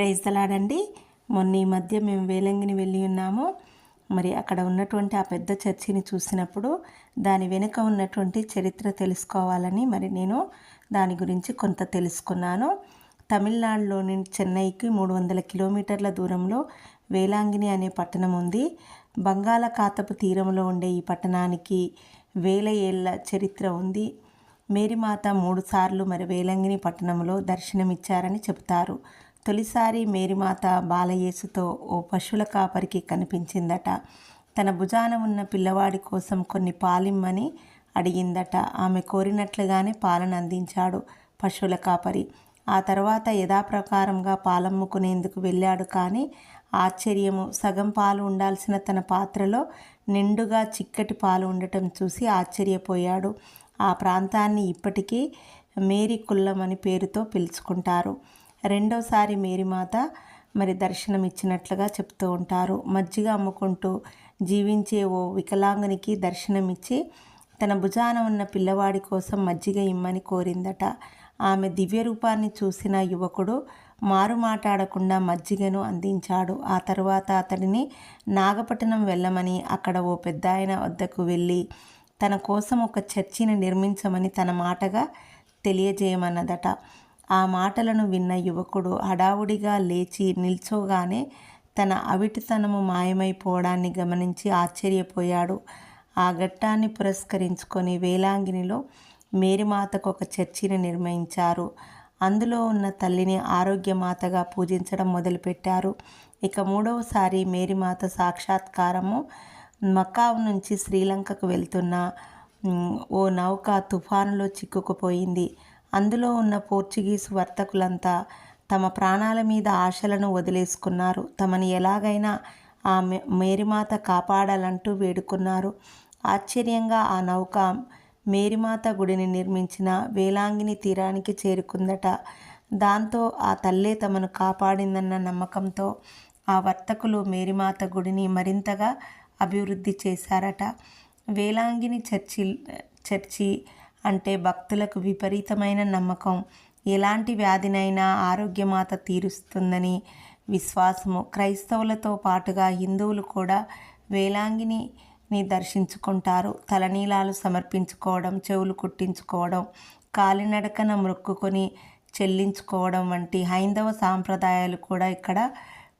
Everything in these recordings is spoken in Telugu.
ప్రైజ్ మొన్న ఈ మధ్య మేము వేలంగిని వెళ్ళి ఉన్నాము. మరి అక్కడ ఉన్నటువంటి ఆ పెద్ద చర్చిని చూసినప్పుడు దాని వెనుక ఉన్నటువంటి చరిత్ర తెలుసుకోవాలని మరి నేను దాని గురించి కొంత తెలుసుకున్నాను. తమిళనాడులోని చెన్నైకి మూడు వందల కిలోమీటర్ల దూరంలో వేలాంగిని అనే పట్టణం ఉంది. బంగాళాఖాతపు తీరంలో ఉండే ఈ పట్టణానికి వేల ఏళ్ళ చరిత్ర ఉంది. మేరీమాత మూడుసార్లు మరి వేలంగిని పట్టణంలో దర్శనమిచ్చారని చెబుతారు. తొలిసారి మేరీమాత బాలయేసుతో ఓ పశువుల కాపరికి కనిపించిందట. తన భుజాన ఉన్న పిల్లవాడి కోసం కొన్ని పాలిమ్మని అడిగిందట. ఆమె కోరినట్లుగానే పాలను అందించాడు పశువుల కాపరి. ఆ తర్వాత యథాప్రకారంగా పాలమ్ముకునేందుకు వెళ్ళాడు కానీ ఆశ్చర్యము. సగం పాలు ఉండాల్సిన తన పాత్రలో నిండుగా చిక్కటి పాలు ఉండటం చూసి ఆశ్చర్యపోయాడు. ఆ ప్రాంతాన్ని ఇప్పటికీ మేరీ కుల్లం అని పేరుతో పిలుచుకుంటారు. రెండోసారి మేరీమాత మరి దర్శనం ఇచ్చినట్లుగా చెప్తూ ఉంటారు. మజ్జిగ అమ్ముకుంటూ జీవించే ఓ వికలాంగునికి దర్శనమిచ్చి తన భుజాన ఉన్న పిల్లవాడి కోసం మజ్జిగ ఇమ్మని కోరిందట. ఆమె దివ్య రూపాన్ని చూసిన యువకుడు మారు మాట్లాడకుండా మజ్జిగను అందించాడు. ఆ తరువాత అతడిని నాగపట్టణం వెళ్ళమని అక్కడ ఓ పెద్ద ఆయన వద్దకు వెళ్ళి తన కోసం ఒక చర్చిని నిర్మించమని తన మాటగా తెలియజేయమన్నదట. ఆ మాటలను విన్న యువకుడు హడావుడిగా లేచి నిల్చోగానే తన అవిటితనము మాయమైపోవడాన్ని గమనించి ఆశ్చర్యపోయాడు. ఆ ఘట్టాన్ని పురస్కరించుకొని వేలాంగినిలో మేరీమాతకు ఒక చర్చిని నిర్మించారు. అందులో ఉన్న తల్లిని ఆరోగ్యమాతగా పూజించడం మొదలుపెట్టారు. ఇక మూడవసారి మేరీమాత సాక్షాత్కారము మకావ్ నుంచి శ్రీలంకకు వెళ్తున్న ఓ నౌక తుఫానులో చిక్కుకుపోయింది. అందులో ఉన్న పోర్చుగీస్ వర్తకులంతా తమ ప్రాణాల మీద ఆశలను వదిలేసుకున్నారు. తమని ఎలాగైనా ఆ మేరీమాత కాపాడాలంటూ వేడుకున్నారు. ఆశ్చర్యంగా ఆ నౌక మేరీమాత గుడిని నిర్మించిన వేలాంగిని తీరానికి చేరుకుందట. దాంతో ఆ తల్లే తమను కాపాడిందన్న నమ్మకంతో ఆ వర్తకులు మేరీమాత గుడిని మరింతగా అభివృద్ధి చేశారట. వేలాంగిని చర్చి చర్చి అంటే భక్తులకు విపరీతమైన నమ్మకం. ఎలాంటి వ్యాధినైనా ఆరోగ్యమాత తీరుస్తుందని విశ్వాసము. క్రైస్తవులతో పాటుగా హిందువులు కూడా వేలాంగిని ని దర్శించుకుంటారు. తలనీలాలు సమర్పించుకోవడం చెవులు కుట్టించుకోవడం కాలినడకన మొక్కుకొని చెల్లించుకోవడం వంటి హైందవ సాంప్రదాయాలు కూడా ఇక్కడ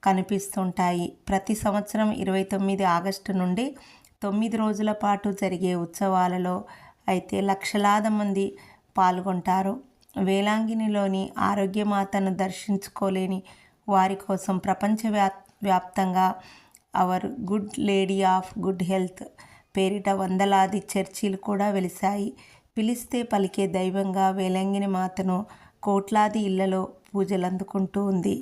కనిపిస్తుంటాయి. ప్రతి సంవత్సరం ఇరవై తొమ్మిది ఆగస్టు నుండి తొమ్మిది రోజుల పాటు జరిగే ఉత్సవాలలో అయితే లక్షలాది మంది పాల్గొంటారు. వేలాంగినిలోని ఆరోగ్యమాతను దర్శించుకోలేని వారి కోసం ప్రపంచ వ్యాప్తంగా our good lady of good health పేరిట వందలాది చర్చిలు కూడా వెలిశాయి. పిలిస్తే పలికే దైవంగా వేలంగిని మాతను కోట్లాది ఇళ్ళలో పూజలు అందుకుంటూ ఉంది.